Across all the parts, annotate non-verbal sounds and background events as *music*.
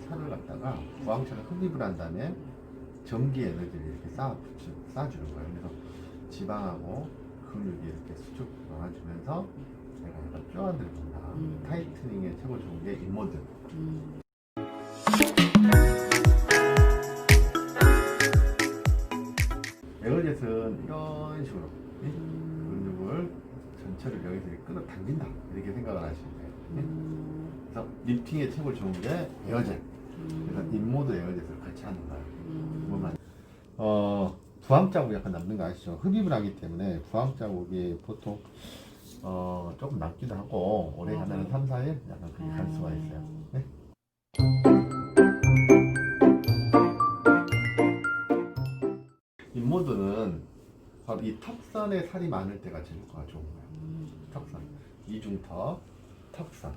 살을 갖다가 부항처럼 흡입을 한 다음에 전기 에너지를 이렇게 쌓아 쌓아주는 거예요. 그래서 지방하고 근육이 이렇게 수축 나와주면서 내가 약간 쪼아들어진다. 음. 타이트닝에 최고 좋은 게 인모드. 음. 에어젯은 이런 식으로 이 음. 근육을 전체를 여기서 끌어당긴다 이렇게 생각을 하시면 돼요. 그래서 리프팅에 최고 좋은 게 에어젯. 그래서 음. 인모드 에어젯을 같이 하는 거예요. 음. 그것만. 어 부항 자국 약간 남는 거 아시죠? 흡입을 하기 때문에 부항 자국이 보통 어 조금 남기도 하고 오래 아, 가면 네. 3, 4일 약간 그렇게 갈 수가 있어요. 네? 인모드는 바로 이 턱선에 살이 많을 때가 제일 좋은 거예요. 음. 턱선, 이중턱, 턱선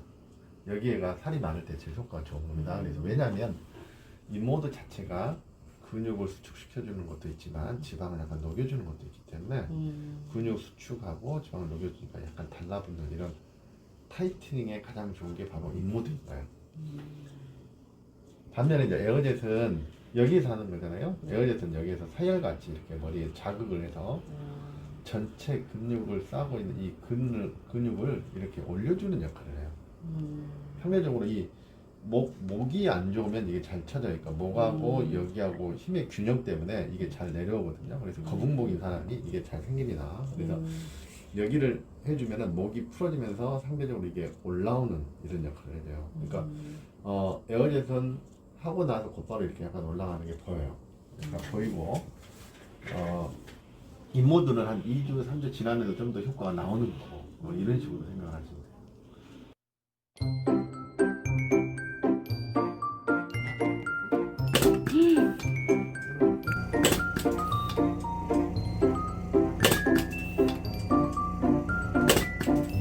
여기에가 살이 많을 때 제일 효과가 좋은 겁니다. 그래서 왜냐하면 인모드 자체가 근육을 수축시켜주는 것도 있지만 지방을 약간 녹여주는 것도 있기 때문에 음. 근육 수축하고 지방을 녹여주니까 약간 달라붙는 이런 타이트닝에 가장 좋은 게 바로 인모드인 거예요. 반면에 이제 에어젯은 여기에서 하는 거잖아요. 네. 에어젯은 여기에서 사열같이 이렇게 머리에 자극을 해서 음. 전체 근육을 싸고 있는 이 근을, 근육을 이렇게 올려주는 역할을 해요. 음. 상대적으로 이 목, 목이 안 좋으면 이게 잘 쳐져니까 목하고 음. 여기하고 힘의 균형 때문에 이게 잘 내려오거든요. 그래서 거북목인 사람이 이게 잘 생깁니다. 그래서 음. 여기를 해주면은 목이 풀어지면서 상대적으로 이게 올라오는 이런 역할을 해줘요. 그러니까 음. 어, 에어젯은 하고 나서 곧바로 이렇게 약간 올라가는 게 보여요. 약간 보이고 어, 인모드는 한 2주, 3주 지나면 좀 더 효과가 나오는 거고 뭐 이런 식으로 생각을 하시면 돼요. *laughs*